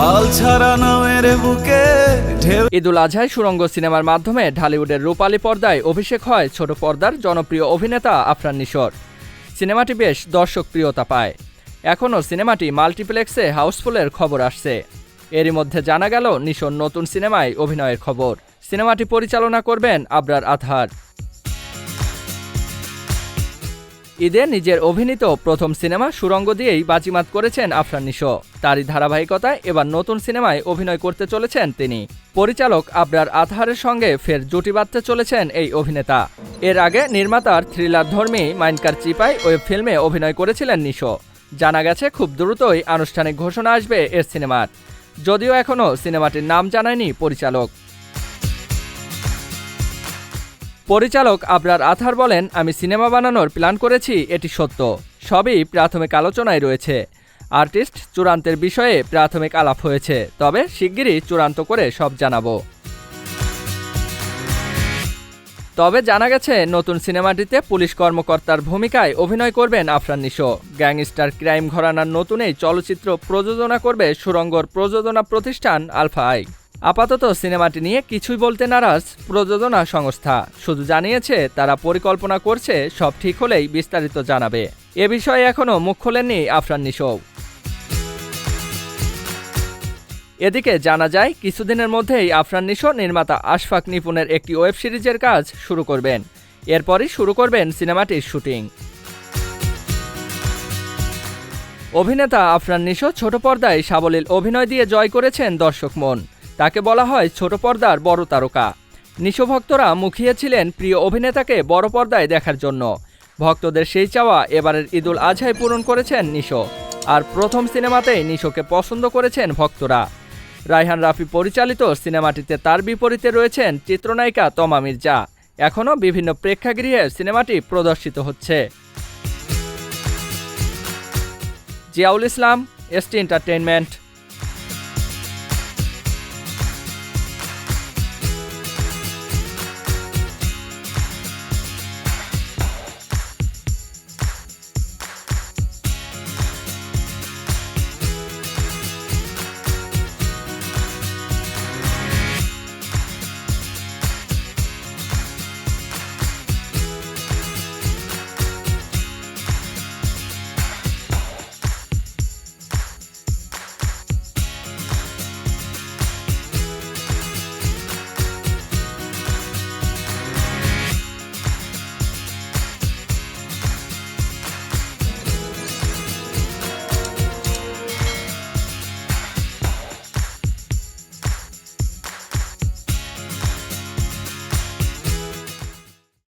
পাল ছাড়া নামের ঢেউ ঈদুল আজহায় সুরঙ্গ সিনেমার মাধ্যমে ঢালিউডের রূপালী পর্দায় অভিষেক হয় ছোট পর্দার জনপ্রিয় অভিনেতা আফরান নিশোর। সিনেমাটি বেশ দর্শক প্রিয়তা পায়। এখনও সিনেমাটি মাল্টিপ্লেক্সে হাউসফুলের খবর আসছে। এরই মধ্যে জানা গেল, নিশোর নতুন সিনেমায় অভিনয়ের খবর। সিনেমাটি পরিচালনা করবেন আবরার আতহার ঈদে নিজের অভিনীত প্রথম সিনেমা সুরঙ্গ দিয়েই বাজিমাত করেছেন আফরান নিশো। তারই ধারাবাহিকতায় এবার নতুন সিনেমায় অভিনয় করতে চলেছেন তিনি। পরিচালক আবরার আতহারের সঙ্গে ফের জুটি বাঁধতে চলেছেন এই অভিনেতা। এর আগে নির্মাতার থ্রিলার ধর্মী মাইনকার চিপাই ওয়েব ফিল্মে অভিনয় করেছিলেন নিশো। জানা গেছে, খুব দ্রুতই আনুষ্ঠানিক ঘোষণা আসবে এর সিনেমার। যদিও এখনও সিনেমাটির নাম জানায়নি পরিচালক। পরিচালক আবরার আথার বলেন, আমি সিনেমা বানানোর প্ল্যান করেছি, এটি সত্য। সবই প্রাথমিক আলোচনায় রয়েছে। আর্টিস্ট চূড়ান্তের বিষয়ে প্রাথমিক আলাপ হয়েছে। তবে শিগগিরই চূড়ান্ত করে সব জানাব। তবে জানা গেছে, নতুন সিনেমাটিতে পুলিশ কর্মকর্তার ভূমিকায় অভিনয় করবেন আফরান নিশো। গ্যাংস্টার ক্রাইম ঘরানার নতুন এই চলচ্চিত্র প্রযোজনা করবে সুরঙ্গর প্রযোজনা প্রতিষ্ঠান আলফা আই। আপাতত সিনেমাটি নিয়ে কিছুই বলতে নারাজ প্রযোজনা সংস্থা। শুধু জানিয়েছে, তারা পরিকল্পনা করছে, সব ঠিক হলেই বিস্তারিত জানাবে। এ বিষয়ে এখনও মুখ খোলেননি আফরান নিশো। এদিকে জানা যায়, কিছুদিনের মধ্যেই আফরান নিশো নির্মাতা আশফাক নিপুণের একটি ওয়েব সিরিজের কাজ শুরু করবেন। এরপরই শুরু করবেন সিনেমাটির শুটিং। অভিনেতা আফরান নিশো ছোট পর্দায় সাবলীল অভিনয় দিয়ে জয় করেছেন দর্শক মন। তাকে বলা হয় ছোট পর্দার বড় তারকা। নিশো ভক্তরা মুখিয়েছিলেন প্রিয় অভিনেতাকে বড় পর্দায় দেখার জন্য। ভক্তদের সেই চাওয়া এবারের ঈদুল আজহায় পূরণ করেছেন নিশো। আর প্রথম সিনেমাতেই নিশোকে পছন্দ করেছেন ভক্তরা। রায়হান রাফি পরিচালিত সিনেমাটিতে তার বিপরীতে রয়েছেন চিত্রনায়িকা তমা মির্জা। এখনও বিভিন্ন প্রেক্ষাগৃহে সিনেমাটি প্রদর্শিত হচ্ছে। Ziaul Islam ST entertainment.